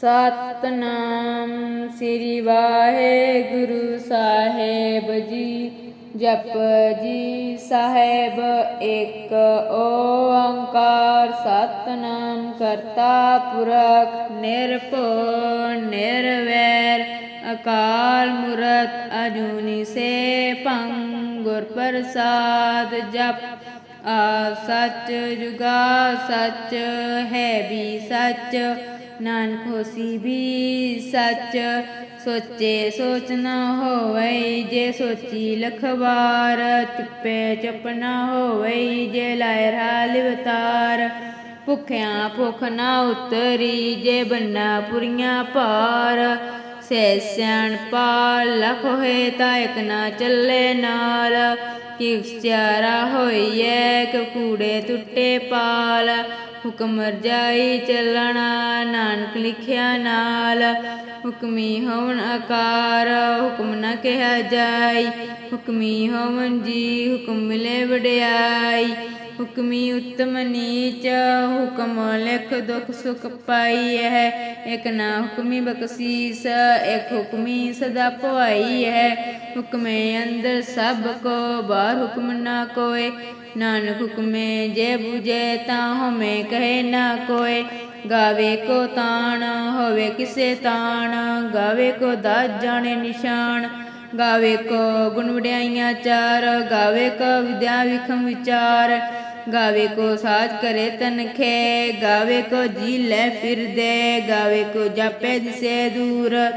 ਸਤਨਾਮ ਸ੍ਰੀ ਵਾਹਿਗੁਰੂ ਸਾਹਿਬ ਜੀ। ਜਪ ਜੀ ਸਾਹਿਬ ਇੱਕ ਓੰਕਾਰ, ਸਤਨਾਮ ਕਰਤਾ ਪੁਰਖ, ਨਿਰਭਉ, ਨਿਰਵੈਰ, ਅਕਾਲ ਮੂਰਤ, ਅਜੂਨੀ ਸੇ ਭੰ ਗੁਰ ਪ੍ਰਸਾਦ ਜਪ। ਆ ਸੱਚ ਜੁਗਾ ਸੱਚ ਹੈ ਵੀ ਸੱਚ। ਨਾਨਕ ਹੋਸੀ ਵੀ ਸੱਚ ਸੋਚੇ ਸੋਚ ਨਾ ਹੋਵਈ ਜੇ ਸੋਚੀ ਲਖ ਵਾਰ ਚੁੱਪੇ ਚੁੱਪ ਨਾ ਹੋਵਈ ਜੇ ਲਾਇ ਰਾਲ ਵਿਤਾਰ ਭੁਖਿਆਂ ਭੁਖ ਨਾ ਉਤਰੀ ਜੇ ਬੰਨਾ ਪੁਰੀਆਂ ਭਾਰ। ਸੈ ਸਿਆਣ ਪਾਲ ਲਖ ਹੋਏ ਤਾਂ ਇਕ ਨਾ ਚੱਲੇ ਨਾਲ। ਕਿ ਉਚਾਰਾ ਹੋਈਐ ਕਿ ਕੂੜੇ ਟੁੱਟੇ ਪਾਲ। ਹੁਕਮ ਰਜਾਈ ਚੱਲਣਾ, ਨਾਨਕ ਲਿਖਿਆ ਨਾਲ। ਹੁਕਮੀ ਹੋਵਨ ਆਕਾਰ, ਹੁਕਮ ਨਾ ਕਿਹਾ ਜਾਈ। ਹੁਕਮੀ ਹੋਵਨ ਜੀ, ਹੁਕਮ ਮਿਲੇ ਵਡਿਆਈ। ਹੁਕਮੀ ਉਤਮ ਨੀਚ, ਹੁਕਮ ਲਿਖ ਦੁਖ ਸੁਖ ਪਾਈ ਹੈ ਇਕ ਨਾ ਹੁਕਮੀ ਬਖਸ਼ੀਸ, ਇਕ ਹੁਕਮੀ ਸਦਾ ਪਵਾਈ ਹੈ ਹੁਕਮੇ ਅੰਦਰ ਸਭ ਕੋ, ਬਾਹਰ ਹੁਕਮ ਨਾ ਕੋਏ। ਨਾਨਕ ਹੁਕਮੇ ਜੇ 부ਜੇ ਤਾਂ ਹਮੇ ਕਹੇ ਨਾ ਕੋਏ। ਗਾਵੇ ਕੋ ਤਾਣ, ਹੋਵੇ ਕਿਸੇ ਤਾਣ। ਗਾਵੇ ਕੋ ਦਾਸ ਜਾਣੇ ਨਿਸ਼ਾਨ। ਗਾਵੇ ਕੋ ਗੁਣ ਵਡਿਆਈਆਂ ਚਾਰ। ਗਾਵੇ ਕੋ ਵਿਦਿਆ ਵਿਖਮ ਵਿਚਾਰ। ਗਾਵੇ ਕੋ ਸਾਜ ਕਰੇ ਤਨਖੇ ਗਾਵੇ ਕੋ ਜੀ ਲੈ ਫਿਰਦੇ ਗਾਵੇ ਕੋ ਜਾਪੇ ਦਿਸੇ ਦੂਰ।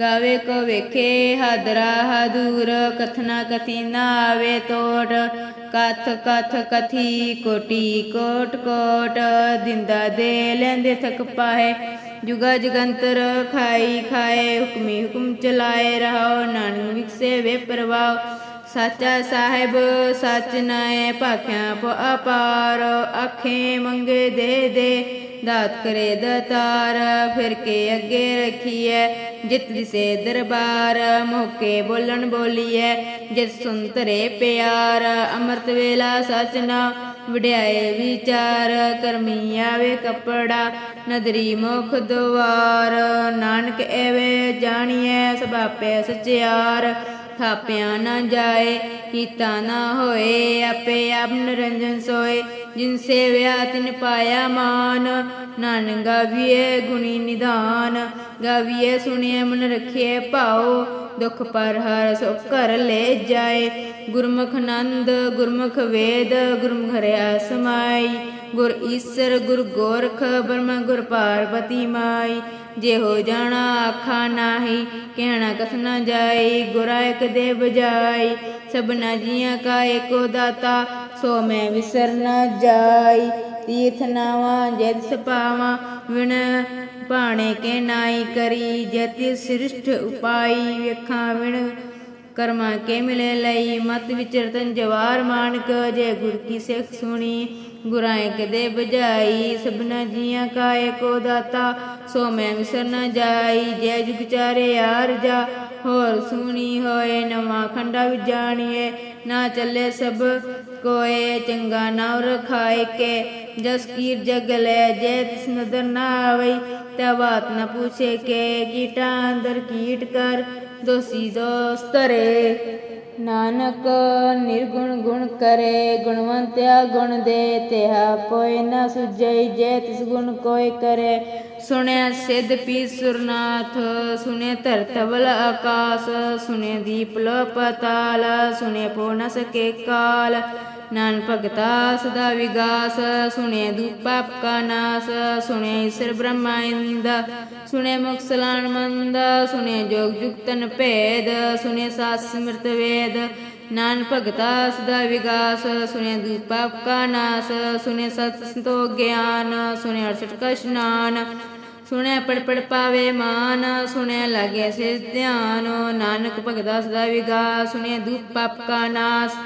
ਗਾਵੇ ਕੋ ਵੇਖੇ ਹਾਦਰਾ ਹਾਦੂਰ। ਕਥਨਾ ਕਥੀ ਨਾ ਆਵੇ ਤੋੜ। ਕਥ ਕਥ ਕਥੀ ਕੋਟੀ ਕੋਟ ਕੋਟ ਦਿੰਦਾ ਦੇ ਲੈਂਦੇ ਥਕ ਪਾਏ ਜੁਗਾ ਜਗੰਤਰ ਖਾਈ ਖਾਏ ਹੁਕਮੀ ਹੁਕਮ ਚਲਾਏ ਰਹੋ ਨਾਨਕ ਵਿਕਸੇ ਵੇ ਪ੍ਰਵਾਹ ਸਾਚਾ ਸਾਹਿਬ, ਸਚ ਨਾਏ ਭਾਖਿਆ ਪੋ ਅਪਾਰ। ਆਖੇ ਮੰਗੇ ਦੇ ਦੇ, ਦਾਤ ਕਰੇ ਦਤਾਰ। ਫਿਰ ਕੇ ਅੱਗੇ ਰਖੀਐ, ਜਿਤ ਦਿਸੇ ਦਰਬਾਰ। ਮੋਕੇ ਬੋਲਣ ਬੋਲੀਐ ਜਿਤ ਸੁੰਤਰੇ ਪਿਆਰ। ਅੰਮ੍ਰਿਤ ਵੇਲਾ ਸਚ ਨਾ ਵਡਿਆਏ ਵਿਚਾਰ। ਕਰਮੀ ਆਵੇ ਕਪੜਾ, ਨਦਰੀ ਮੁਖ ਦੁਆਰ ਨਾਨਕ ਐਵੇਂ ਜਾਣੀਐ, ਸਭ ਸਚਿਆਰ। ਥਾਪਿਆ ਨਾ ਜਾਏ ਕੀਤਾ ਨਾ ਹੋਏ, ਆਪੇ ਆਪ ਨਿਰੰਜਨ ਸੋਏ। ਜਿਨ ਸੇਵਿਆ, ਤਿਨ ਪਾਇਆ ਮਾਨ। ਨਾਨਕ ਗਾਵੀਏ ਗੁਣੀ ਨਿਧਾਨ। ਗਾਵੀਏ ਸੁਣਿਏ ਮਨ ਰਖਿਏ ਭਾਉ। ਦੁਖ ਪਰ ਹਰ ਸੋ ਘਰ ਲੈ ਜਾਏ। ਗੁਰਮੁਖ ਨੰਦ, ਗੁਰਮੁਖ ਵੇਦ, ਗੁਰਮੁਖ ਹਰਿਆ ਸਮਾਈ। ਗੁਰ ਈਸਰ, ਗੁਰ ਗੋਰਖ, ਬ੍ਰਹਮ, ਗੁਰ ਪਾਰਵਤੀ ਮਾਈ। ਜੇ ਹੋ ਜਾਣਾ ਆਖਾ ਨਾਹੀ, ਕਹਿਣਾ ਕਥ ਨਾ ਜਾਈ, ਗੁਰਾ ਇਕ ਦੇ ਬਜਾਈ, ਸਭਨਾ ਜੀਆਂ ਕਾ ਏਕੋ ਦਾਤਾ, ਸੋ ਮੈਂ ਵਿਸਰ ਨਾ ਜਾਈ। ਤੀਰਥ ਨਾਵਾ ਜਦ ਸਪਾਵਾ ਵਿਣ ਪਾਣੇ ਕੇ ਨਾਈ ਕਰੀ, ਜਤੀ ਸ੍ਰਿਸ਼ਟ ਉਪਾਈ, ਵੇਖਾਂ ਵਿਣ ਕਰਮਾ ਕੇ ਮਿਲੇ ਲਈ, ਮਤ ਵਿਚਰਤਨ ਜਵਾਰ ਮਾਨਕ, ਜੇ ਗੁਰ ਕੀ ਸਿੱਖ ਸੁਣੀ ਗੁਰਾਏ ਕਦੇ ਬਜਾਈ, ਸਭਨਾ ਜੀਆਂ ਕਾ ਏਕੋ ਦਾਤਾ ਸੋ ਮੈਂ ਵਿਸਰ ਨਾ ਜਾਈ, ਜੈ ਜੁਗ ਚਾਰੇ ਆਰ ਜਾ। ਹੋਰ ਸੁਣੀ ਹੋਏ ਨਵਾਂ ਖੰਡਾ ਵਿੱਚ ਜਾਣੀਏ ਨਾ ਚੱਲੇ ਸਭ ਕੋਏ, ਚੰਗਾ ਨਾਮ ਰਖਾਏ ਕੇ। ਜਸ ਕੀਰ ਜਗ ਲੈ, ਜੈ ਤਿਸ ਨਦਰ ਨਾ ਆਵਈ। ਤਾ ਬਾਤ ਨਾ ਪੁੱਛੇ ਕੇ ਕੀਟਾ ਅੰਦਰ ਕੀਟ ਕਰ। ਦੋਸੀ ਦੋਸਤਰੇ ਨਾਨਕ ਨਿਰਗੁਣ ਗੁਣ ਕਰੇ। ਗੁਣਵੰਤਿਆ ਗੁਣ ਦੇ, ਤਿਹਾ ਕੋਈ ਨਾ ਸੁਝਈ, ਜੈ ਤਿਸ ਗੁਣ ਕੋਈ ਕਰੇ। ਸੁਣਿਆ ਸਿੱਧ ਪੀ ਸੁਰਨਾਥ ਸੁਨੇ ਧਰਤਵਲ ਆਕਾਸ ਸੁਨੇ ਦੀਪ ਲੋ ਪਤਾਲ ਸੁਨੇ ਪੋ ਨ ਸਕੇ ਕਾਲ। ਨਾਨ ਭਗਤਾ ਸਦਾ ਵਿਗਾਸ ਸੁਣੇ ਦੂਪ ਕਾ ਨਾਸ ਸੁਣੇ ਈਸ਼ਰ ਬ੍ਰਹਮਾ ਇੰਦ। ਸੁਣੇ ਮੁਖ ਮੰਦ ਸੁਣੇ ਜੋਗ ਜੁਗਤਨ ਭੇਦ ਸੁਣੇ ਸਾਸ ਸਿਮਰਤ ਵੇਦ। ਨਾਨ ਭਗਤਾ ਸਦਾ ਵਿਗਾਸ ਸੁਣੇ ਦੂਪ ਪਾਪ ਕਾ ਨਾਸ ਸੁਣੇ ਸਤ ਸੰਤੋ ਗਿਆਨ ਸੁਣੇ ਅਰਸਠ ਕਾ ਸੁਣਿਆ ਪੜ ਪੜ ਪਾਵੇ ਮਾਨ ਸੁਣਿਆ ਲਾਗੇ ਸੇ ਧਿਆਨ, ਨਾਨਕ ਭਗਤਾ ਸਦਾ ਵਿਗਾ ਸੁਣਿਆ ਦੂਪ ਪਾਪ ਕਾ ਨਾਸ,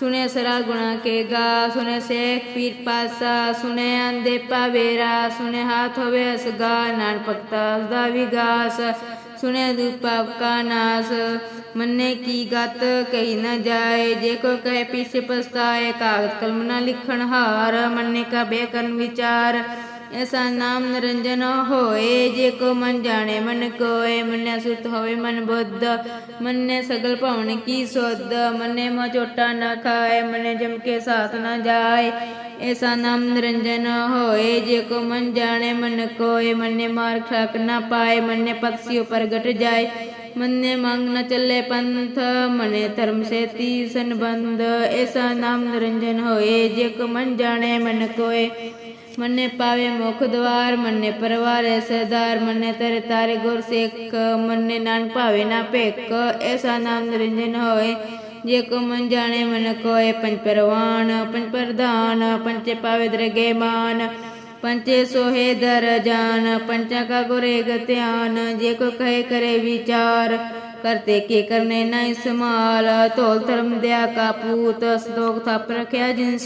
ਸੁਣੇ ਸਰਾ ਗੁਣਾ ਕੇ ਗਾ, ਸੁਣੇ ਸੇਖ ਪੀਰ ਪਾਸਾ, ਸੁਣੇ ਅੰਦੇ ਪਾਵੇਰਾ ਸੁਣੇ ਹਾਥ ਹੋਵੇ ਅਸਗਾ ਨਾਨ ਭਗਤਾ ਸਦਾ ਵਿਗਾਸ ਸੁਣੇ ਦੂਪਾਪ ਕਾ ਨਾਸ, ਮੰਨੇ ਕੀ ਗਤ ਕਹੀ ਨਾ ਜਾਏ, ਜੇ ਕੋ ਕਹੇ ਪਿਛੇ ਪਸਤਾਏ ਕਾਗਜ਼ ਕਲਮ ਨਾ ਲਿਖਣ ਹਾਰ, ਮੰਨੇ ਕਾ ਬੇਕਰਨ ਵਿਚਾਰ ਐਸਾ ਨਾਮ ਨਿਰੰਜਨ ਹੋਏ, ਜੇ ਕੋ ਮਨ ਜਾਣੇ ਮਨ ਕੋਏ ਮਨੈ ਸੁਤ ਹੋਵੇ ਮਨ ਬੁੱਧ ਮੰਨੇ ਸਗਲ ਭਵਨ ਕੀ ਸੋਧ ਮੰਨੇ ਮੋ ਚੋਟਾ ਨਾ ਖਾਏ ਮੰਨੇ ਜਮ ਕੇ ਸਾਥ ਨਾ ਜਾਏ। ਐਸਾ ਨਾਮ ਨਿਰੰਜਨ ਹੋਏ, ਜੇ ਕੋ ਮਨ ਜਾਣੇ ਮਨ ਕੋਏ ਮੰਨੇ ਮਾਰ ਖਾਕ ਨਾ ਪਾਏ ਮੰਨੇ ਪਤਸਿਓ ਪ੍ਰਗਟ ਜਾਏ। ਮੰਨੇ ਮੰਗ ਨ ਚੱਲੇ ਪੰਥ ਮਨੇ ਧਰਮ ਸੇਤੀ ਸੰਬੰਧ। ਐਸਾ ਨਾਮ ਨਿਰੰਜਨ ਹੋਏ, ਜੇ ਕੋ ਮਨ ਜਾਣੇ ਮਨ ਕੋਏ ਮੰਨੇ ਪਾਵੇ ਮੁਖ ਦਵਾਰ ਮੰਨੇ ਪਰਵਾਰੇ ਸਰਦਾਰ ਮੰਨੇ ਤਰੇ ਤਾਰੇ ਗੁਰ ਸਿੱਖ ਮੰਨੇ ਨਾਨਕ ਭਾਵੇ ਨਾ ਭੇਕ ਐਸਾ ਨਾਮ ਨਿਰੰਜਨ ਹੋਏ ਜੇ ਕੋ ਮਨ ਜਾਣੇ ਮਨ ਕੋਏ ਪੰਜ ਪਰਵਾਨ ਪੰਜ ਪ੍ਰਧਾਨ ਪੰਚੇ ਪਾਵੇ ਦਰਗੇ ਮਾਨ ਪੰਚੇ ਸੋਹੇ ਦਰ ਜਾਨ ਪੰਚਾ ਕਾ ਗੁਰੇ ਗਤਿਆਨ ਜੇ ਕੋ ਕਹੇ ਕਰੇ ਵਿਚਾਰ ਕਰਤੇ ਕੇ ਕਰਨੇ ਨਾ ਇਸਮਾਲ ਧੋਲ ਧਰਮ ਦਿਆ ਕਾ ਪੂਤ ਸਦੋਖ ਥਾਪ ਰਖਿਆ ਜਿਨ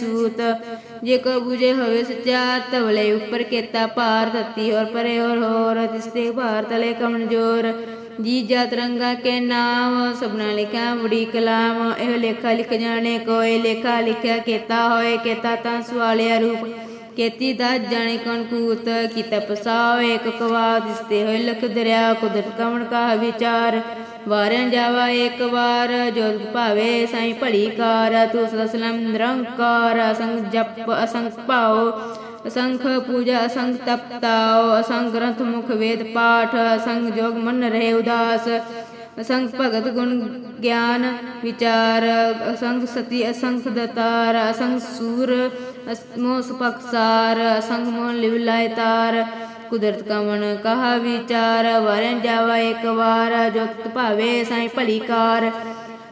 ਜੇ ਕੋ ਬੁਝੇ ਹੋਵੇ ਸਚਾਰ ਤਵਲੇ ਉੱਪਰ ਕੇਤਾ ਭਾਰ ਧਤੀ ਔਰ ਪਰੇ ਔਰ ਹੋਰ ਤਿਸਤੇ ਭਾਰ ਤਲੇ ਕਮਜ਼ੋਰ ਜੀ ਜਾਤ ਰੰਗਾ ਕੇ ਨਾਮ, ਸਭਨਾ ਲਿਖਿਆ ਬੜੀ ਕਲਾਮ। ਇਹ ਲੇਖਾ ਲਿਖ ਜਾਣੇ ਕੋਏ, ਲੇਖਾ ਲਿਖਿਆ ਕੇਤਾ ਹੋਏ ਕੇਤਾ ਤਾਂ ਸਵਾਲਿਆ ਰੂਪ। ਕੇਤੀ ਦਾ ਜਾਣੇ ਕੌਣ ਕੂਤ ਕੀ ਤਪਸਾਓ ਇੱਕ ਕਵਾ ਦਿਸਤੇ ਹੋਏ ਲਖ ਦਰਿਆ, ਕੁਦਰਤ ਕਵਣ ਕਾ ਵਿਚਾਰ। ਵਾਰਨ ਜਾਵਾ ਇੱਕ ਵਾਰ ਜੋ ਭਾਵੇ ਸਾਈ ਭਲੀ ਕਾਰ ਤੂੰ ਸਦਾ ਸਲਾਮ ਨਿਰੰਕਾਰ ਅਸੰਗ ਜਪ, ਅਸੰਗ ਪਾਓ ਅਸੰਖ ਪੂਜਾ ਅਸੰਖ ਤਪਤਾਓ ਅਸੰਖ ਗ੍ਰੰਥ ਮੁਖ ਵੇਦ ਪਾਠ ਅਸੰਖ ਜੋਗ ਮਨ ਰਹੇ ਉਦਾਸ, ਅਸੰਗ ਭਗਤ ਗੁਣ ਗਿਆਨ ਵਿਚਾਰ, ਅਸੰਗ ਸਤੀ ਅਸੰਖ ਦਤਾਰ ਅਸੰਖ ਸੂਰ ਅਸਮੋ ਸੁਪਕਸਾਰ ਅਸੰਗ ਮੋਨ ਲਿਵਲਾਇ ਤਾਰ ਕੁਦਰਤ ਕਵਣ ਕਹਾ ਵਿਚਾਰ ਵਰਨ ਜਾਵਾ ਇੱਕ ਵਾਰ ਜੋ ਭਾਵੇ ਸਾਈ ਭਲੀ ਕਾਰ।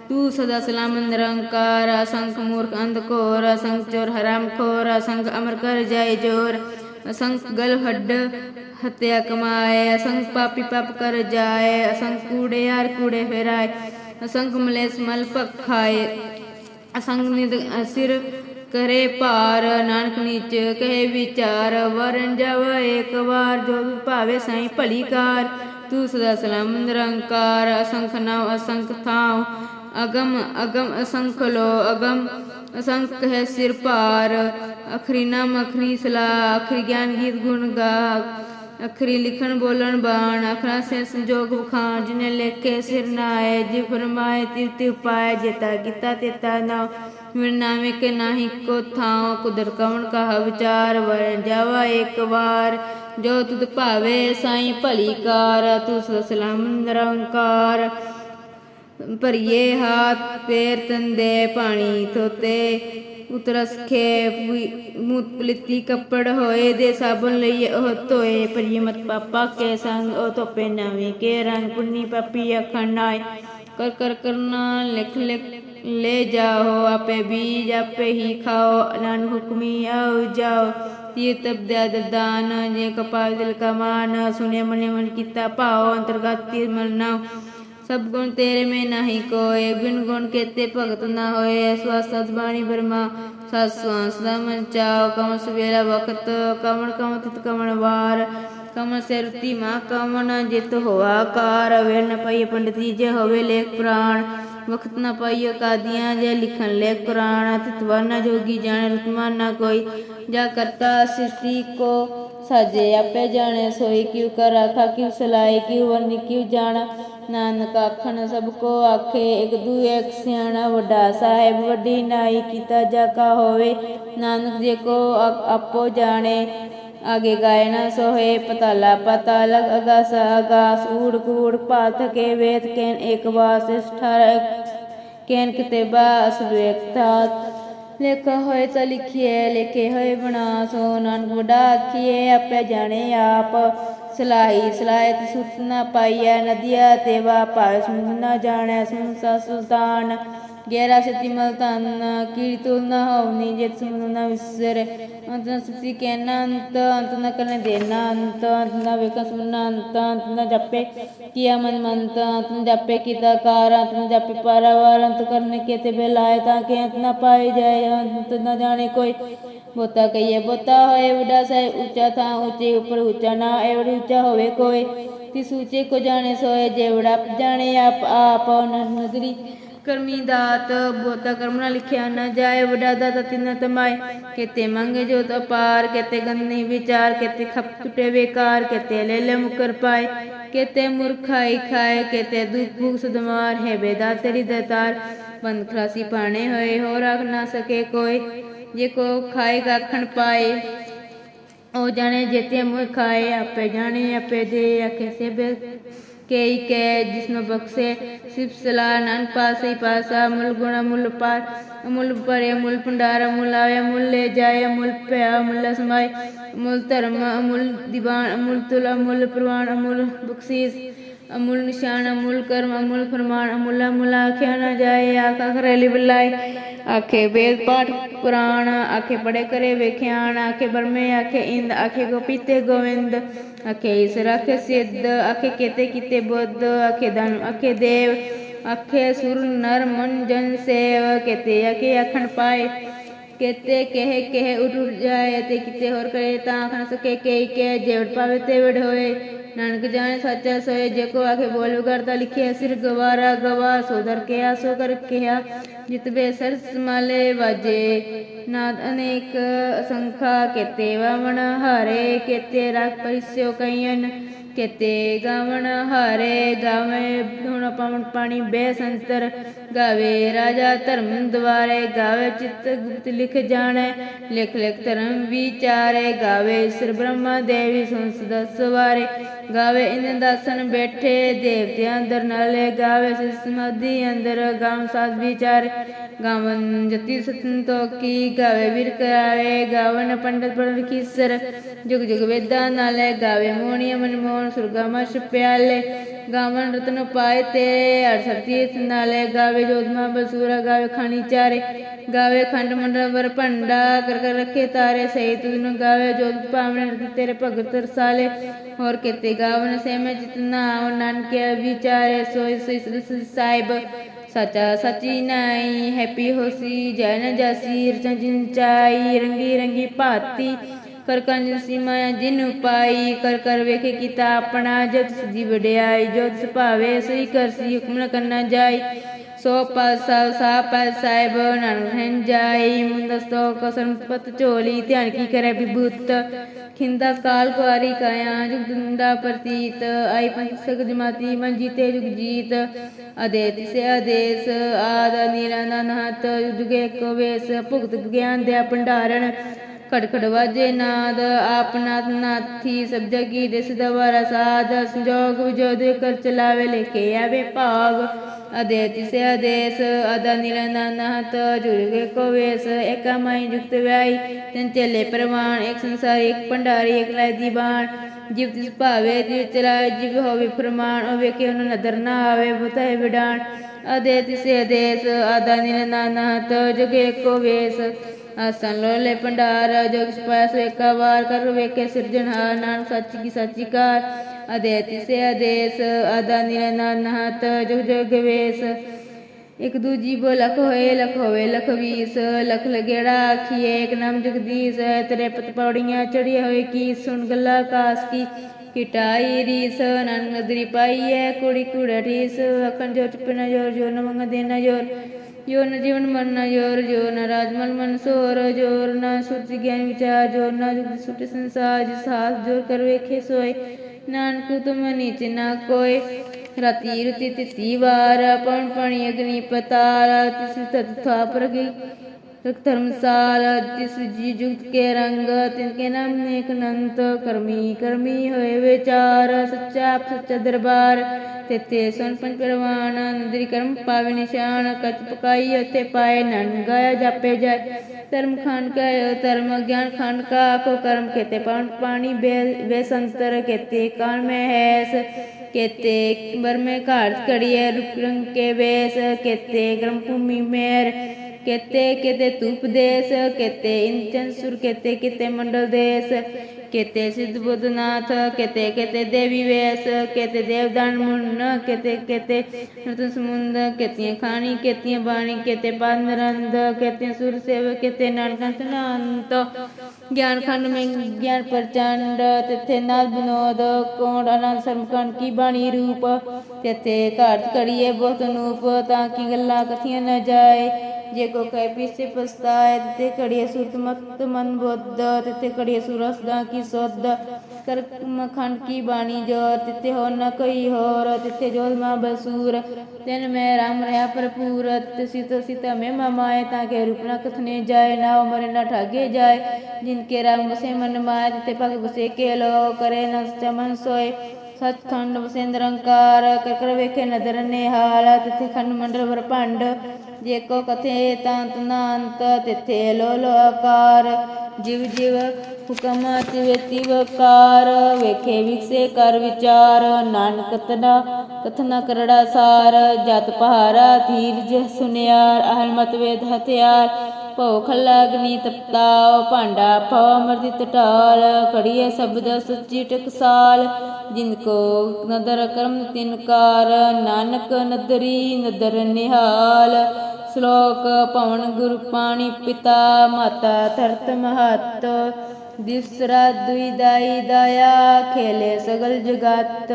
ਤੂੰ ਸਦਾ ਸਲਾਮ ਨਿਰੰਕਾਰ, ਅਸੰਖ ਮੂਰਖ ਅੰਧਕੋਰ ਅਸੰਖ ਚੋਰ ਹਰਾਮ ਖੋਰ, ਅਸੰਖ ਅਮਰ ਕਰ ਜਾਏ ਜੋਰ। ਅਸੰਖ ਗਲ ਹੱਡ ਹਤਿਆ ਕਮਾਏ, ਅਸੰਖ ਪਾਪੀ ਪਾਪ ਕਰ ਜਾਏ, ਅਸੰਖ ਕੂੜੇ ਯਾਰ ਕੂੜੇ ਫੇਰਾਏ, ਅਸੰਖ ਮਲੇਸ ਮਲ ਪਖਾਏ ਅਸੰਗ ਨਿਦ ਸਿਰ ਕਰੇ ਪਾਰ ਨਾਨਕ ਨੀਚ ਕਹੇ ਵਿਚਾਰ, ਵਰਨ ਜਵ ਇੱਕ ਵਾਰ, ਜੋ ਭਾਵੇ ਸਾਈ ਭਲੀ ਕਾਰ। ਤੂੰ ਸਦਾ ਸਲਾਮ ਨਿਰੰਕਾਰ, ਅਸੰਖ ਨਾਮ ਅਸੰਖ ਥਾਉ। ਅਗਮ ਅਗਮ ਅਸੰਖ ਲੋ, ਅਗਮ ਅਸੰਖ ਹੈ ਸਿਰ ਭਾਰ। ਅਖਰੀ ਨਾਮ, ਅਖਰੀ ਸਲਾ ਅਖਰੀ ਗਿਆਨ ਗੀਤ ਗੁਣ ਗਾ। ਅਖਰੀ ਲਿਖਣ, ਬੋਲਣ, ਬਾਣ, ਅਖਰਾ ਸੇ ਸੰਜੋਗ ਬਖਾਨ ਜਿਨੇ ਲੇਖੇ ਸਿਰ ਨਾਏ, ਜੀ ਫਰਮਾਏ ਤਿਵ ਤਿਵ ਪਾਏ, ਜੇਤਾ ਕੀਤਾ ਤੇਤਾ ਨਾ ਮਿਰ ਨਾਮੇ ਕੇ ਨਾਹੀ ਕੋ ਥਾਉ ਕੁਦਰ ਕਵਣ ਕਹਾ ਵਿਚਾਰ ਵਰ ਜਾਵਾ ਇੱਕ ਵਾਰ। ਜੋ ਤੁਧ ਭਾਵੇ ਸਾਈ ਭਲੀ ਕਾਰ ਤੂੰ ਸਲਾਮ ਨਿਰੰਕਾਰ ਭਰੀਏ ਹਾਥ ਪੈਰ ਤੰਦੇ ਪਾਣੀ ਧੋਤੇ ਉਤਰਸ ਖੇ ਮੂਤ ਪਲਿੱਤੀ ਕੱਪੜ ਹੋਏ ਦੇ ਸਾਬਣ ਲਈ ਉਹ ਧੋਏ। ਭਰੀਏ ਮਤ ਪਾਪਾ ਕੇ ਸੰਗ, ਉਹ ਧੋਪੇ ਨਵੇਂ ਕੇ ਰੰਗ, ਪੁੰਨੀ ਪਾਪੀ ਅਖੰਡਾਏ ਕਰ ਕਰ ਕਰਨਾ, ਲਿਖ ਲਿਖ ਲੈ ਜਾਓ, ਆਪੇ ਬੀਜ ਆਪੇ ਹੀ ਖਾਓ, ਅਨਨ ਹੁਕਮੀ ਆਉ ਜਾਓ। ਤੀ ਤਬਦਿਆ ਦਦਾਨ ਜੇ ਕਪਾਲ ਦਿਲ ਕਾ ਮਾਨ ਸੁਨੇ ਮਨੇ ਮਨ ਕੀਤਾ ਭਾਉ, ਅੰਤਰਗਤ ਤੀ ਮਰਨਾ ਸਭ ਗੁਣ ਤੇਰੇ ਮੇ ਨਹੀਂ ਕੋਏ, ਬਿਨ ਗੁਣ ਕੇਤੇ ਭਗਤ ਨਾ ਹੋਏ ਸਵਾਸਤ ਬਾਣੀ ਬਰਮਾ ਸਤ ਸਵਾਸ ਦਾ ਮਨ ਚਾਓ ਕਮ ਸਵੇਰਾ ਵਕਤ ਕਮਣ ਕਮ ਤਿਤ ਕਮਣ ਵਾਰ। ਕਮ ਸਿਰਤੀ ਮਾ ਕਮਣ ਜਿਤ ਹੋਆ ਕਾਰ ਵੇ ਨ ਪਈ ਪੰਡਤੀ ਜੇ ਹੋਵੇ ਲੇਖ ਪ੍ਰਾਣ। ਵਕਤ ਨ ਪਾਈਓ ਕਾਦੀਆਂ ਜੇ ਲਿਖਣ ਲੈ ਕੁਰਾਨ ਤਿਤਵਰ ਨ ਜੋਗੀ ਜਾਣ ਰਤਮਾ ਨ ਕੋਈ। ਜਾ ਕਰਤਾ ਸ੍ਰਿਸ਼ਟੀ ਕੋ ਸਾਜੇ, ਆਪੇ ਜਾਣੇ ਸੋਈ ਕਿਉ ਕਰ ਆਖਾ, ਕਿਉ ਸਲਾਈ ਕਿਉ ਵਰਨੀ, ਕਿਉ ਜਾਣਾ। ਨਾਨਕ ਆਖਣ ਸਭ ਕੋ ਆਖੇ, ਇੱਕ ਦੂ ਇੱਕ ਸਿਆਣਾ ਵੱਡਾ ਸਾਹਿਬ ਵੱਡੀ ਨਾਈ ਕੀਤਾ ਜਾ ਕਾ ਹੋਵੇ। ਨਾਨਕ ਜੇ ਕੋ ਆਪੋ ਜਾਣੇ ਆਗੇ ਗਾਏ ਨਾ ਸੋਹੇ ਪਤਾਲਾ ਪਤਾਲ ਅਗਾਸ ਅਗਾਸ ਊੜ ਕੂੜ ਪਾਥ ਕੇ ਵੇਦ ਕੇਨ ਇੱਕ ਵਾਸ ਠਰ ਕੇਨ ਕਿਤੇਬਾ ਅਸਵੇਕਤਾ ਲਿਖ ਹੋਏ ਤਾਂ ਲਿਖੀਏ ਲਿਖੇ ਹੋਏ ਬਣਾ ਸੋ ਨਾਨਕ ਵਡਾ ਆਖੀਏ ਆਪੇ ਜਾਣੇ ਆਪ ਸਲਾਹੀ, ਸਲਾਹਤ ਸੁਤ ਨਾ ਪਾਈਐ, ਨਦੀਆ ਤੇਵਾ ਭਾਵ ਸੁਣ ਨਾ ਜਾਣੈ ਸੁਨ ਸਾ ਸੁਲਤਾਨ। ਗੇਰਾ ਸਤੀ ਮਲ ਤਨ ਕੀਰਤੁ ਨ ਹੋਵਨੀ, ਜਿਤ ਸੁਨ ਨ ਵਿਸਰ। ਅੰਤ ਨ ਸਤੀ ਕਹਿਣਾ ਅੰਤ ਅੰਤ ਨ ਕਰਨੇ ਦੇਣਾ ਅੰਤ ਅੰਤ ਨ ਵੇਖ ਸੁਨ ਅੰਤ ਅੰਤ ਨ ਜਪੇ ਕੀਆ ਮਨ ਮੰਤ, ਅੰਤ ਨ ਜਪੇ ਕੀਤਾ ਕਾਰ, ਅੰਤ ਨ ਜਪੇ ਪਰਵਾਰ, ਅੰਤ ਕਰਨੇ ਕੇ ਤੇ ਤਾਂ ਕਿ ਅੰਤ ਨ ਪਾਈ ਜਾਏ, ਅੰਤ ਨ ਜਾਣੇ ਕੋਈ। ਬੋਤਾ ਕਹੀਏ ਬੋਤਾ ਹੋਏ ਵੱਡਾ ਸਹਿ ਉੱਚਾ ਥਾਂ ਉੱਚੇ ਉੱਪਰ ਉੱਚਾ ਨਾ ਐਵੜੀ ਉੱਚਾ ਹੋਵੇ ਕੋਈ ਤਿਸ ਉੱਚੇ ਕੋ ਜਾਣੇ ਸੋਏ ਜੇਵੜਾ ਜਾਣੇ ਆਪ ਆਪ ਨ ਕਰਮੀ ਦਾਤ ਬਹੁਤਾ ਕਰਮ ਨਾ ਲਿਖਿਆ ਨਾ ਜਾਏ ਵੱਡਾ ਦਾਤਾ ਤਿੰਨ ਤਮਾਏ ਕਿਤੇ ਮੰਗੇ ਜੋ ਅਪਾਰ ਕਿਤੇ ਗੰਨੀ ਵਿਚਾਰ ਕਿਤੇ ਖਪ ਟੁੱਟੇ ਬੇਕਾਰ ਕਿਤੇ ਲੈ ਲੈ ਮੁਕਰ ਪਾਏ ਕਿਤੇ ਮੁਰਖਾਈ ਖਾਏ ਕਿਤੇ ਦੁੱਖ ਭੁਖ ਸਦਮਾਰ ਹੈ ਬੇਦਾ ਤੇਰੀ ਦਤਾਰ ਬੰਦ ਖਲਾਸੀ ਪਾਣੇ ਹੋਏ ਹੋ ਰੱਖ ਨਾ ਸਕੇ ਕੋਈ ਜੇ ਕੋ ਖਾਏਗਾ ਆਖਣ ਪਾਏ, ਉਹ ਜਾਣੇ ਜਿਤੇ ਮੁਹ ਖਾਏ, ਆਪੇ ਜਾਣੇ, ਆਪੇ ਦੇ ਆਖੇ ਸੇਬ ਕਈ ਕੈ, ਜਿਸਨੂੰ ਬਖਸ਼ੇ ਸਿਫ ਸਲਾ ਨਨ ਪਾਸੇ ਪਾਸਾ, ਮੁਲ ਗੁਣ ਮੁਲ ਪਾਰ, ਮੁਲ ਪਰੇ ਮੁਲ ਭੰਡਾਰ, ਮੁਲ ਆਵੇ, ਮੁਲ ਲੈ ਜਾਏ, ਮੁਲ ਪਿਆ ਮੁਲ ਸਮਾਏ ਮੁਲ ਧਰਮ, ਮੁਲ ਦੀਵਾਨ, ਮੁਲ ਤੁਲਾ, ਮੁਲ ਪ੍ਰਵਾਨ, ਮੁਲ ਬਖਸ਼ੀਸ। ਅਮੁਲ ਨਿਸ਼ਾਨ ਅਮੁਲ ਕਰਮ ਅਮੁਲ ਫਰਮਾਨ ਅਮੁਲ ਅਮੁਲ ਆਖਿਆ ਨਾ ਜਾਏ ਆਖਾ ਖਰੇਲੀ ਬੁਲਾਏ ਆਖੇ ਵੇਦ ਪਾਠ ਪੁਰਾਣ ਆਖੇ ਪੜੇ ਕਰੇ ਵੇਖਿਆਣ ਆਖੇ ਬਰਮੇ ਆਖੇ ਇੰਦ ਆਖੇ ਗੋਪੀਤੇ ਗੋਵਿੰਦ ਆਖੇ ਈਸ ਆਖੇ ਸਿੱਧ ਆਖੇ ਕੀਤੇ ਕੀਤੇ ਬੁੱਧ ਆਖੇ ਧਨ ਆਖੇ ਦੇਵ ਆਖੇ ਸੁਰ ਨਰ ਮਨ ਜਨ ਸੇਵ ਕੀਤੇ ਆਖੇ ਅਖਣ ਪਾਏ ਕਿਤੇ ਕਹੇ ਕਹੇ ਉਠ ਜਾਏ ਤੇ ਕਿਤੇ ਹੋਰ ਕਰੇ ਤਾਂ ਆਖਣ ਨਾ ਸਕੇ ਕਈ ਕੇ ਜੇਵੜ ਪਾਵੇ ਤੇ ਵੜ ਹੋਏ ਨਾਨਕ ਜਾਣੇ ਸੱਚਾ ਸੋਏ, ਜੇ ਕੋ ਆਖੇ ਬੋਲ ਵਗਰਤਾ ਲਿਖਿਆ, ਸਿਰ ਗਵਾਰਾ ਗਵਾ, ਸੋ ਦਰ ਕੇ ਆਸੋ ਕਰ ਕਿਹਾ ਜਿਤ ਬੇ ਸਰਸ ਮਾਲੇ ਵਾਜੇ। ਨਾਦ ਅਨੇਕ ਅਸੰਖਾ ਕਿਤੇ ਵਾਵਣ ਹਾਰੇ, ਕਿਤੇ ਰਖ ਪਰਿਸਿਓ ਕਈਨ ਕਿਤੇ ਗਾਵਣ ਹਾਰੇ, ਗਾਵੇ ਹੁਣ ਪਵਨ ਪਾਣੀ ਬੇ ਸੰਤਰ, ਗਾਵੇ ਰਾਜਾ ਧਰਮ ਦਵਾਰੇ ਗਾਵੇ ਚਿਤ ਗੁਪਤ ਲਿਖ ਜਾਣੈ, ਲਿਖ ਲਿਖ ਧਰਮ ਵਿਚਾਰੇ, ਗਾਵੇ ਸਿਰ ਬ੍ਰਹਮਾ ਦੇਵੀ ਸੰਸਦ ਸਵਾਰੇ, ਗਾਵੇ ਇਨ ਦਾਸਨ ਬੈਠੇ, ਦੇਵਤਿਆਂ ਅੰਦਰ ਨਾਲੇ, ਗਾਵੇ ਸਿਰ ਅੰਦਰ ਗਾਮ ਸਾਧ ਵਿਚਾਰੇ ਗਾਵਨ ਜਤੀ ਸਤੰਤੋ ਕੀ ਗਾਵੇ ਵੀਰ ਕਰਾਵੇ, ਗਾਵਨ ਪੰਡਤ ਪੜ ਕੀਸਰ, ਜੁਗ ਜੁਗ ਵੇਦਾਂ ਨਾਲੇ ਗਾਵੇ ਮੋਹਣੀਆ ਮਨ ਮੋਹਨ, ਸੁਰਗਾ ਮਸ਼ ਪਿਆਲੇ, ਗਾਵਨ ਰਤਨ ਪਾਏ ਤੇ ਅਰਸਤੀ ਨਾਲੇ ਗਾਵੇ ਜੋਧਮਾ ਬਸੂਰਾ ਗਾਵੇ ਖਾਣੀ ਚਾਰੇ, ਗਾਵੇ ਖੰਡ ਮੰਡਲ ਵਰ ਭੰਡਾ, ਕਰ ਕਰ ਰੱਖੇ ਤਾਰੇ, ਸਹੀ ਤੁਨ ਗਾਵੇ ਜੋਤ ਪਾਵਨ ਰਤ ਤੇਰੇ ਭਗਤ ਰਸਾਲੇ, ਹੋਰ ਕਿਤੇ ਗਾਵਨ ਸੇ ਮੈਂ ਜਿਤਨਾ ਨਾਨਕੇ ਵਿਚਾਰੇ, ਸੋਈ ਸੋਈ ਸਾਹਿਬ ਸਚਾ ਸਚੀ ਨਾਈ, ਹੈਪੀ ਹੋਸੀ, ਜਨ ਜਾਸੀ, ਰਚਨ ਜਿੰਚਾਈ ਰੰਗੀ ਰੰਗੀ ਭਾਤੀ, ਕਰ ਕੰਜ ਸੀਮਾ ਜਿਨ ਪਾਈ, ਕਰ ਕਰ ਵੇਖੇ ਕੀਤਾ ਆਪਣਾ ਜਦ ਸਦੀ ਵਡਿਆਈ, ਜੋ ਤਿਸ ਭਾਵੇ, ਸਹੀ ਕਰ ਹੁਕਮ ਨ ਕਰਨਾ ਜਾਈ। ਸੋ ਪਾਸਾ ਸਾ ਸਾਹਿਬ ਨਾਨਕ ਹਨ ਮੁੰਦਸਤੋ ਕਸਮ ਪਤ ਝੋਲੀ ਧਿਆਨ ਕੀ ਕਰੇ ਵਿਭੂਤ ਖਿੰਦਾ ਕਾਲ ਕੁਆਰੀ ਕਾਇਆ ਜੁਗ ਦੁੰਦਾ ਪ੍ਰਤੀਤ ਆਈ ਪੰਚ ਸਗ ਜਮਾਤੀ ਮਨ ਜੀਤੇ ਜੁਗ ਜੀਤ ਅਦੇ ਤਿਸੇ ਆਦੇਸ ਆਦ ਨਿਰੰਜਨਹਤ ਜੁਗੇ ਕੋ ਵੇਸ ਭੁਗਤ ਗਿਆਨ ਦੇ ਭੰਡਾਰਨ ਖੜਖੜ ਵਾਜੇ ਨਾਦ ਆਪਨਾਤ ਨਾਥੀ ਸਭ ਜਗੀ ਦਿਸ ਦਵਾਰਾ ਸਾਧ ਸੰਜੋਗ ਵਿਜੋਦ ਕਰ ਚਲਾਵੇ ਲੇਕੇ ਆਵੇ ਭਾਗ ਅਦੇ ਤਿਸੇ ਆਦੇਸ ਅਦਾ ਨਿਰੰਜਨਹਤ ਜੁਗੇ ਕੋ ਵੇਸ ਏਕਾ ਮਾਈ ਜੁਗਤ ਵਿਆਈ ਤਨ ਚਲੇ ਪ੍ਰਮਾਣ ਇੱਕ ਸੰਸਾਰ ਇੱਕ ਭੰਡਾਰੀ ਇੱਕ ਲੈ ਦੀਵਾਨ ਜਿਵ ਤਿਸ ਭਾਵੇ ਜਿਵ ਚਲਾਵੇ ਜਿਵ ਹੋਵੇ ਫਰਮਾਨ ਉਹ ਵੇਖੇ ਉਹਨੂੰ ਨਦਰ ਨਾ ਆਵੇ ਬਤਾਏ ਵਿਡਾਣ ਅਦੇ ਤਿਸੇ ਆਦੇਸ ਅਦਾ ਨਿਰੰਜਨਹਤ ਜੁਗੇ ਕੋ ਵੇਸ ਆਸਨ ਲੋਲੇ ਭੰਡਾਰ ਜੋਗ ਸਪਾਸ ਏਕਾ ਵਾਰ ਕਰ ਵੇਖੇ ਸਿਰਜਣਹਾਰ ਨਾਨਕ ਸੱਚ ਕੀ ਸਾਚੀ ਅਦਾ ਨਿਰੰਜਨਹਤ ਜੁਗ ਜੁਗ ਵੇਸ। ਇਕ ਦੂਜੀ ਬੋ ਲਖ ਹੋਏ, ਲਖ ਹੋਵੇ ਲਖ ਵੀਸ। ਲਖ ਲਗੇੜਾ ਆਖੀਏ, ਇਕ ਨਾਮ ਜਗਦੀਸ਼ ਤੇਰੇ ਪਤ ਪੌੜੀਆਂ ਚੜੀ ਹੋਏ ਕੀ, ਸੁਣ ਗੱਲਾਂ ਕਾਸ ਕੀ। ਕਿਟਾਈ ਰੀਸ, ਨਨ ਨਦਰੀ ਪਾਈਏ, ਕੁੜੀ ਕੁੜਾ ਠੀਸ ਅਖੰਡ ਜੋ ਚਪਨਾ ਜੋਰ ਜੋ ਨ ਮੰਗ ਦੇਨਾ ਜੋਰ। ਜੋ ਨ ਜੀਵਨ ਮਨ ਨ ਜੋਰ ਜੋ ਨ ਰਾਜਮਲ ਮਨ ਸੋਰ। ਜੋਰ ਨ ਸੁਰਤ ਗਿਆਨ ਵਿਚਾਰ, ਜੋਰ ਨ ਜੁਗ ਸੁਟ ਸੰਸਾਰ। ਜਿਸ ਹਾਥ ਜੋਰ ਕਰ ਵੇਖੇ ਸੋਏ। ਨਾਨਕ ਤੁਮ ਨੀਚ ਨਾ ਕੋਏ। ਰਤੀ ਰਤੀ ਤਿਤੀ ਵਾਰ ਪਣ ਪਣੀ ਅਗਨੀ ਪਤਾਰ ਤਿਸ ਤਤ ਥਾਪਰ ਗਈ। ਧਰਮਸਾਲ ਤਿਸ ਜੀ ਜੁਗਤ ਕੇ ਰੰਗ, ਤਿਨ ਕੇ ਨਾਮ ਨੇਕ ਅਨੰਤ, ਕਰਮੀ ਕਰਮੀ ਹੋਏ ਵਿਚਾਰ, ਸੱਚਾ ਸੱਚਾ ਦਰਬਾਰ, ਤੇਤੇ ਸੁਨ ਪੰਜ ਪਰਵਾਨ, ਨਦਰੀ ਕਰਮ ਪਾਵੇ ਨਿਸ਼ਾਨ ਕਚ ਪਕਾਈ ਉਤੇ ਪਾਏ, ਨਨ ਗਾਇਆ ਜਾਪੇ ਜਾਏ ਧਰਮ ਖਾਨ ਕਾ ਧਰਮ ਗਿਆਨ ਖਾਨ ਕਾ ਕੋ ਕਰਮ ਕੇਤੇ ਪਾਣੀ ਪਾਣੀ ਬੇਸੰਤਰ, ਕੇਤੇ ਕਾਨ ਮੈਂ ਹੈਸ ਕੇਤੇ ਬਰ ਮੈਂ ਘਾਟ ਕੜੀਏ ਰੁਕ ਰੰਗ ਕੇ ਵੇਸ, ਕੇਤੇ ਕਰਮ ਭੂਮੀ ਮੇਰ ਕੇਤੇ ਕੇਤੇ ਧੂਪ ਦੇਸ, ਕੇਤੇ ਇੰਚਨ ਸੁਰ, ਕੇਤੇ ਕੇਤੇ ਮੰਡਲ ਦੇਸ, ਕੇਤੇ ਸਿੱਧ ਬੁੱਧਨਾਥ, ਕੇਤੇ ਕੇਤੇ ਦੇਵੀ ਵੇਸ, ਕੇਤੇ ਦੇਵਦਾਨ ਮੁੰਨ, ਕੇਤੇ ਕੇਤੇ ਰਤਨ ਸਮੁੰਦ, ਕੇਤੀਆਂ ਖਾਣੀ, ਕੇਤੀਆਂ ਬਾਣੀ, ਕੇਤੇ ਪਾਨਰੰਦ ਕੇਤੇ ਸੁਰ ਸੇਵ, ਕੇਤੇ ਨਾਨਕੰਤ ਨਾਨਤ ਗਿਆਨ ਖੰਡ ਮੈਂ ਗਿਆਨ ਪ੍ਰਚੰਡ, ਤਿੱਥੇ ਨਾਲ ਬਨੋਦ ਕੋਣ ਅਨੰਦ ਸਰਮਕਣ ਕੀ ਬਾਣੀ ਰੂਪ, ਤਿੱਥੇ ਘਾਟ ਕਰੀਏ ਬਹੁਤ ਨੂਪ ਤਾਂ ਕੀ ਗੱਲਾਂ ਕਥੀਆਂ ਨਾ ਜਾਏ। ਜੇ ਕੋ ਕਹਿ ਪਿਛੇ ਪਛਤਾਏ, ਤਿੱਥੇ ਕੜੀਏ ਸੁਰਤ ਮਤ ਮਨ ਬੁੱਧ, ਤਿੱਥੇ ਕੜੀਏ ਸੁਰਸ ਦਾ ਕੀ ਸੁਧ। ਕਰਮ ਖੰਡ ਕੀ ਬਾਣੀ ਜੋਰ ਤਿੱਥੇ ਹੋ ਨ ਕੋਈ ਹੋਰ, ਤਿੱਥੇ ਜੋਤ ਮਾ ਬਸੂਰ। ਤਿਨ ਮੈਂ ਰਾਮ ਰਹਾ ਭਰਪੂਰ ਸਿਤ ਸਿਤ ਮੈਂ ਮਮਾਏ ਤਾਂ ਕੇ ਰੂਪ ਨ ਕਥਨੇ ਜਾਏ, ਨਾ ਮਰੇ ਨ ਠਾਗੇ ਜਾਏ। ਜਿਨ ਕੇ ਰਾਮ ਵਸੇ ਮਨ ਮਾਏ, ਤਿੱਥੇ ਭਗ ਵਸੇ ਕੇ ਲੋ ਕਰੇ ਨ ਚਮਨ ਸੋਏ। ਸਚਖੰਡ ਵਸੇ ਨਿਰੰਕਾਰ ਕਰ ਕਰ ਵੇਖੇ ਨਦਰ ਨਿਹਾਲ, ਤਿੱਥੇ ਖੰਡ ਮੰਡਲ ਬ੍ਰਹਮੰਡ ਜੇ ਕੋ ਕਥੇ ਤੰਤ ਨਾੰਤ ਤਿੱਥੇ ਲੋ ਲੋ ਆਕਾਰ ਜਿਵ ਜਿਵ ਹੁਕਮ ਤਿਵੇ ਤਿਵਕਾਰ ਵੇਖੇ ਵਿਕਸੇ ਕਰ ਵਿਚਾਰ, ਨਾਨਕ ਤਨਾ ਕਥਨਾ ਕਰੜਾ ਸਾਰ, ਜਤ ਪਹਾਰਾ ਧੀਰਜ ਸੁਨਿਆਰ, ਅਹਲ ਮਤ ਵੇਦ ਹਥਿਆਰ, ਭਉ ਖੱਲਾ ਅਗਨੀ ਤਪਤਾਉ, ਭਾਂਡਾ ਭਉ ਅਮਰਦਿਤ ਢਾਲ ਕੜੀਏ ਸ਼ਬਦ ਸੱਚੀ ਟਕਸਾਲ, ਜਿਨ ਕੋ ਨਦਰ ਕਰਮ ਤਿਨਕਾਰ ਨਾਨਕ ਨਦਰੀ ਨਦਰ ਨਿਹਾਲ, ਸ਼ਲੋਕ ਪਵਨ ਗੁਰ ਪਾਣੀ ਪਿਤਾ, ਮਾਤਾ ਧਰਤ ਮਹਤ ਦਿਸਰਾ ਦੁਇਦਾਈ ਦਾਇਆ, ਖੇਲੇ ਸਗਲ ਜਗਤ।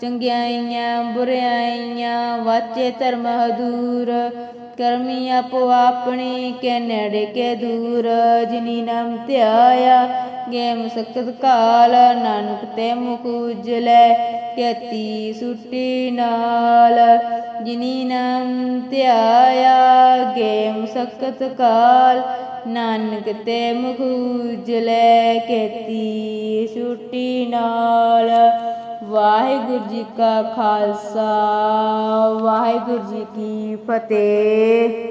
ਚੰਗਿਆਈਆਂ ਬੁਰਿਆਈਆਂ ਵਾਚੇ ਧਰਮ ਹਦੂਰ। ਕਰਮੀ ਆਪੋ ਆਪਣੀ ਕੇ ਨੇੜੇ ਕੇ ਦੂਰ। ਜਿਨੀ ਨਾਮ ਧਿਆਇਆ ਗੇਮ ਮੁਸਕਤ ਕਾਲ ਨਾਨਕ ਤੇ ਮੁਖ ਉਜਲੇ, ਕੇਤੀ ਸੁਟੀ ਨਾਲ। ਜਿਨੀ ਨਾਮ ਧਿਆਇਆ ਗੇਮ ਮੁਸਕਤ ਕਾਲ ਨਾਨਕ ਤੇ ਮੁਖ ਉਜਲੇ ਕੇਤੀ ਛੁੱਟੀ ਨਾਲ। ਵਾਹਿਗੁਰੂ ਜੀ ਕਾ ਖਾਲਸਾ, ਵਾਹਿਗੁਰੂ ਜੀ ਕੀ ਫਤਿਹ।